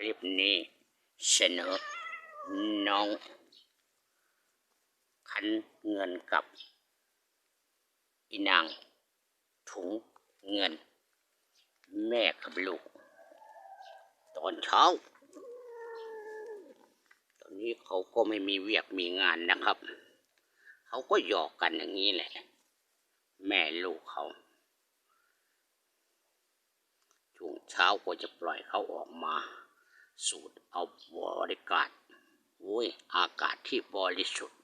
คลิปนี้เสนอ น้องคันเงินกับ อีนาง ถุงเงิน แม่กับลูก ตอนเช้า ตอนนี้เขาก็ไม่มีเวียกมีงานนะครับ เขาก็หยอกกันอย่างนี้แหละ แม่ลูกเขาช่วงเช้าก็จะปล่อยเขาออกมา สูดเอาบริการโอ้ย อากาศที่บริสุทธิ์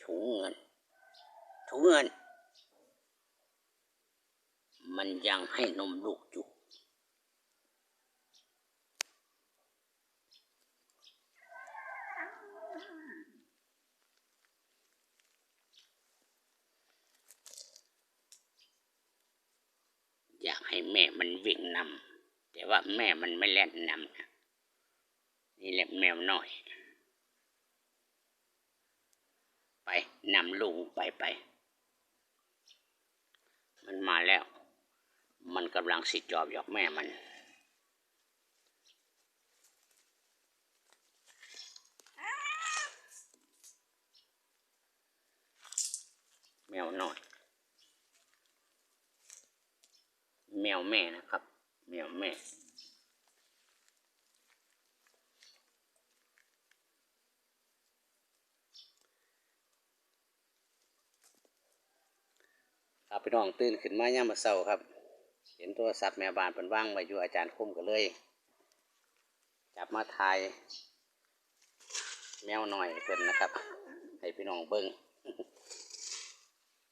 ถุงเงิน ถุงเงิน มันยังให้นมลูกอยู่ากให้แม่มั นำแต่ว่าแม่มันไม่เล่นนำนะนี่แหละแมวน้อย ไปนำลูกไปไปมันมาแล้ว มันกำลังสิจอบหยอกแม่มัน แมวน้อย แมวแม่นะครับ แมวแม่ครับพี่น้องตื่นขึ้นมาย่ามมาเศร้าครับ เห็นโทรศัพท์แม่บ้านเป็นว่างไว้อยู่อาจารย์คุ้มก็เลย จับมาถ่ายแมวหน่อยเพิ่อนนะครับ ให้พี่น้องเบิ้ง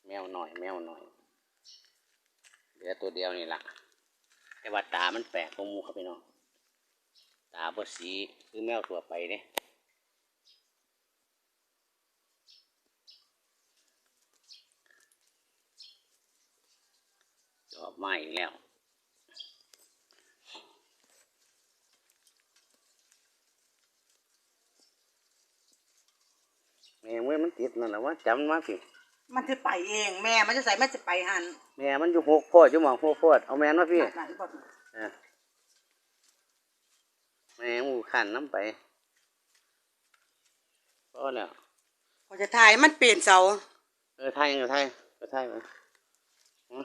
แมวหน่อย แมวหน่อยเหลือตัวเดียวนี่แหละ แต่ว่าตามันแปลกของมูครับพี่น้อง ตาบดสีคือแมวตัวไปเนี่ยจอบไม้แล้วแม่งเว้ยมันติดนั่นแหละว่าจำมาสิ มันจะไปเองแม่ มันจะใส่มันจะไปหันแม่มันอยู่หกโพดอยู่หมองหกโพดเอาแม่นมาพี่หนักที่บอกเออแม่งหมูขันน้ำไปพอแล้วพอจะถ่ายมันเปลี่ยนเสาเออไทยเออไทยเออไทยมาเอา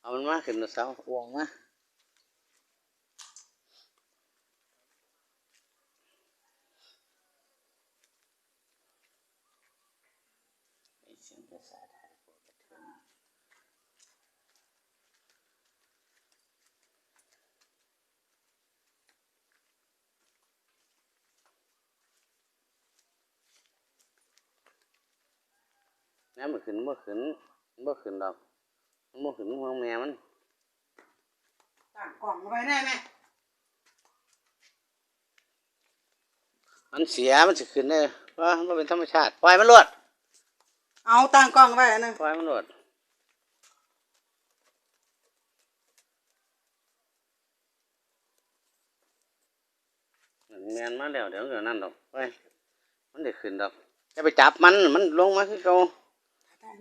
เอามันมาขึ้นเสาอวงมา เสียงภาษาไทยพวกกระเทือนน้ำมันขึ้นบ่ขึ้นมันบ่ขึ้นดอกมันบ่ขึ้นของแม่มันตั้งกล่องเอาไว้ได้ไหมมันเสียมันสิขึ้นได้ว่ามันเป็นธรรมชาติปล่อยมันรวด เอาตั้งกล่องเอาไว้อันนึงปล่อยมันรวดแมนมาแล้วเดี๋ยวเดี๋ยวนั่นดอกไปมันได้ขึ้นดอกจะไปจับมันมันลงมาคือเขา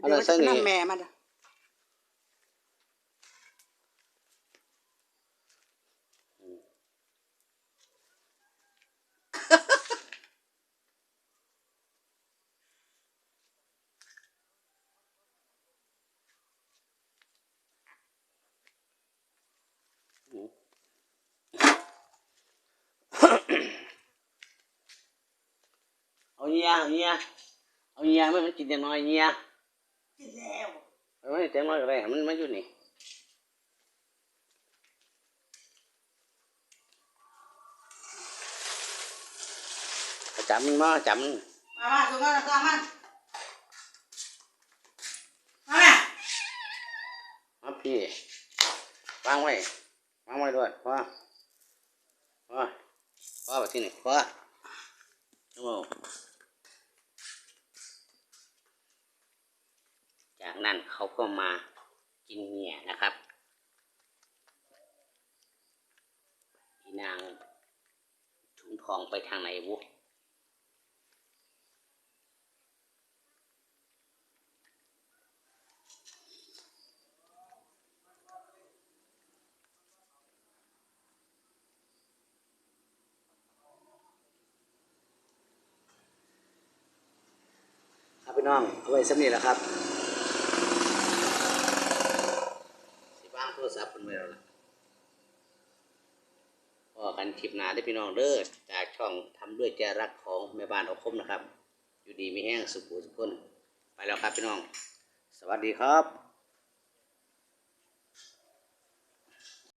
อันนั้เดี๋ยวนซะจะนี่นั่แม่มันอะ เอาเงียเอาเงียเอาเงียไม่มันกินอย่างน้อยเงียกินแล้วเอาไม่แต่น้อยก็ได้มันมาอยู่นี่เอาจับมันมาจับมันมามาตัวนั้นตามมันมาแม่มาพี่วางไว้วางไว้ด้วยพ่อพ่อพ่อไปที่นี่พ่อโอ้ นั้นเขาก็มากินเหงี่ยนะครับนางถุงทองไปทางไหนวุครับพี่น้องเอาไว้สักนิดแหละครับ รศัพท์เป็นเมื่อละพอกันคลิปหนาได้พี่น้องเด้อจากช่องทำด้วยใจรักของแม่บ้านเอาคมนะครับ อยู่ดีมีแห้งสุขุสุขคนไปแล้วครับพี่น้อง สวัสดีครับ